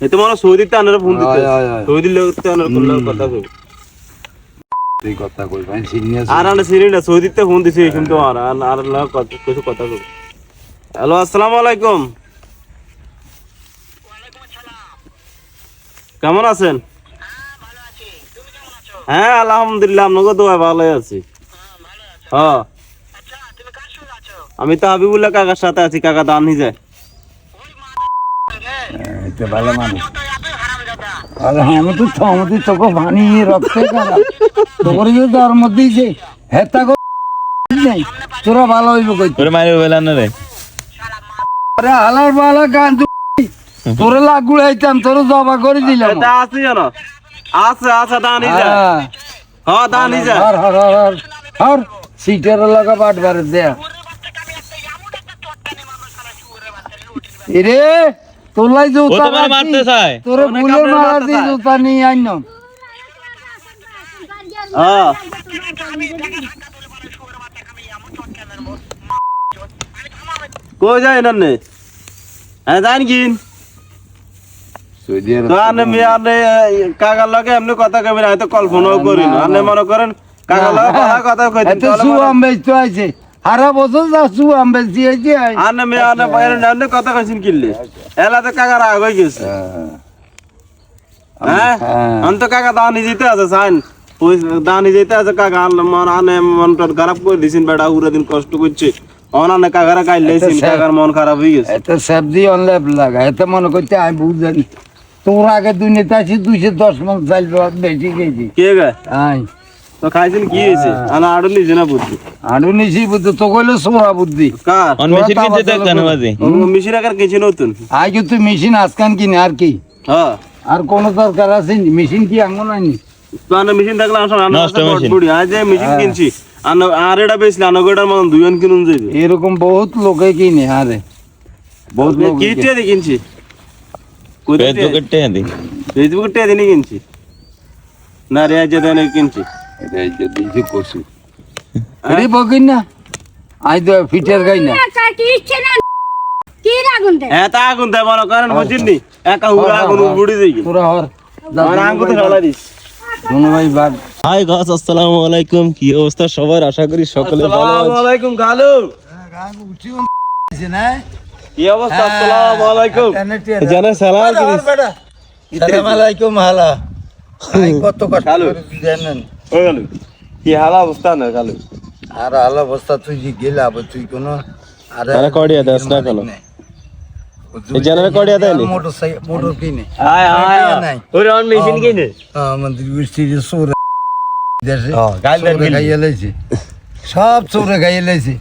এই সৌদিতে আনার ফোন দিতে আনার কথা কই। তুই কথা কই ভাই সিনিয়র আর আনা না সৌদিতে ফোন দিছে কিন্তু আর আর আর লোক কথা- কিছু কথা কই। হ্যালো আসসালামু আলাইকুম। কেমন আছেন? হ্যাঁ আলহামদুলিল্লাহ আপনাকে দোয়া ভালোই আছি। হ্যাঁ আমি তো হাবিবুল্লাহ কাকার সাথে আছি কাকা দান যায় এটা ভালো মানুষ আরে আমি তো তোকে পানি রক্তে তোর তার মধ্যেই যে হেতা নাই তোরা ভালো হইব কই? ওরে মাইরে বেলা না রে। আরে হালার বালা গান তোরে লাগুড়াইতাম তোর জবা করে দিলাম। এটা আছে জানো? আছে আছে দান যায় হ্যাঁ হ্যাঁ দান হর হর হর হর হর সিটের লাগা বাট বারে এরে! তোলাই ও জুতা তোমার মারতে চায়। তোরে ভুলের মারা দি জুতা নিয়ে আইন। হ্যাঁ কই যায় না? নে হ্যাঁ জান কাকার লগে এমনি কথা কইবেন হয়তো কল্পনাও করি না আনে মনে করেন কাকার লগে কথা কথা কইতেন বেচতে আছে হারা বছর যা আনে বাইরে কথা কইছেন কিনলে এলা তো কাকার আগ হয়ে গেছে। হ্যাঁ। আমি তো কাকা দানি যেতে আছে সাইন। দানি যেতে আছে কাকা। মন আনে মনটা খারাপ করে দিছেন বেটা উড়ে দিন কষ্ট করছে। অনানে কাকারা কাইলেছেন আচ্ছা, কাকার মন খারাপ হয়ে গেছে। এত সবজি অনলেপ লাগা এত মনে করতে আমি বুঝানি। তোর আগে দুনিয়াতে আছি দুইশো দশ মন চাল বেশি গেছি। কে গে? আই তো খাইছেন কি হয়েছে? আনা আড়ু না বুদ্ধি? আরও নিছি বুদ্ধি তো কইলে সোরা বুদ্ধি। কার? অন মেশিন কিনতে দেখ কেন বাজে। মিশির আকার কিছু নতুন? আই কিন্তু মেশিন আজকান কিনে আর কি? হ্যাঁ। আর কোন দরকার আছে? মেশিন কি আঙ্গুন আনি? তো আনা মেশিন থাকলে আসলে আনা নষ্ট machine। আজ যে মেশিন কিনছি আনা আর এটা বেশি আনা গোটার মতন? দুজন কিনুন এরকম বহুত লোকে কিনে আরে বহুত লোক কিনছি? ফেসবুকে ফেসবুকে কিনছি। না রে আজ যেতে কিনছি। দিয়েছে কসু আরে বকিন না? আই তো ফিটার গাই না। কি ইচ্ছে না? কি আগুন দেয় হ্যাঁ তা আগুন দেয় করেন বুঝিস একা হুড়া আগুন বুড়ি দিই তোরা হর আমার আঙ্গুতে ফেলা দিস শোনো ভাই বাদ। হাই গাছ আসসালামু আলাইকুম। কি অবস্থা সবার? আশা করি সকলে ভালো আসসালামু আলাইকুম গালু। না কি অবস্থা? আসসালামু আলাইকুম। জানা সালাম সালাম আলাইকুম হালা। কত। করেছি জানেন ও কি হাল অবস্থা না গালু? আর হাল অবস্থা তুই যে গেলে আবার তুই কোন আরে কড়িয়া দাস না কেন? এই জানালা কড়িয়া দেয়নি? মোটর সাইকেল মোটর কিনে আয় আয় ওরে অন মেশিন কিনে। আমাদের গোষ্ঠীর সোরে দেশে গাইল দেন লাইছে। সব চোরে গাইয়ে লাইছে।